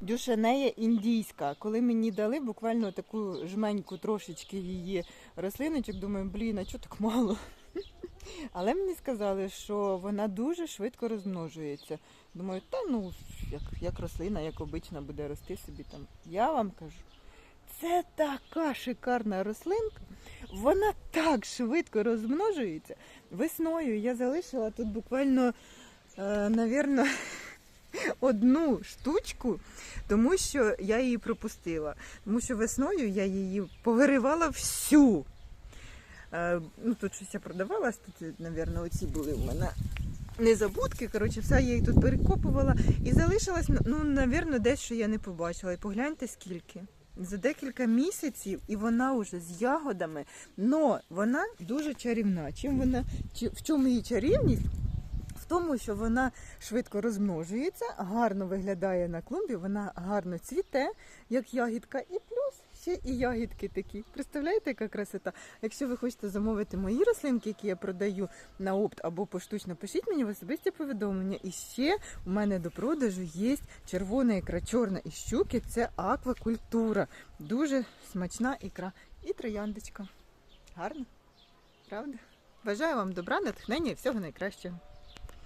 дюшенея індійська. Коли мені дали буквально таку жменьку трошечки її рослиночок, думаю, блін, а чого так мало? Але мені сказали, що вона дуже швидко розмножується. Думаю, та ну, як, як рослина, як обична буде рости собі там. Я вам кажу, це така шикарна рослинка. Вона так швидко розмножується. Весною я залишила тут буквально, е, навірно, одну штучку, тому що я її пропустила. Тому що весною я її повиривала всю. Е, ну, тут щось я продавалась, тут, навірно, оці були в мене незабудки. Коротше, все я її тут перекопувала і залишилась, ну, навірно, десь, що я не побачила. І погляньте скільки. За декілька місяців і вона вже з ягодами, но вона дуже чарівна. Чим вона, в чому її чарівність? Тому, що вона швидко розмножується, гарно виглядає на клумбі, вона гарно цвіте, як ягідка, і плюс ще і ягідки такі. Представляєте, яка красота? Якщо ви хочете замовити мої рослинки, які я продаю на опт або поштучно, пишіть мені в особисті повідомлення. І ще у мене до продажу є червона ікра, чорна із щуки. Це аквакультура. Дуже смачна ікра. І трояндочка. Гарно? Правда? Бажаю вам добра, натхнення і всього найкращого.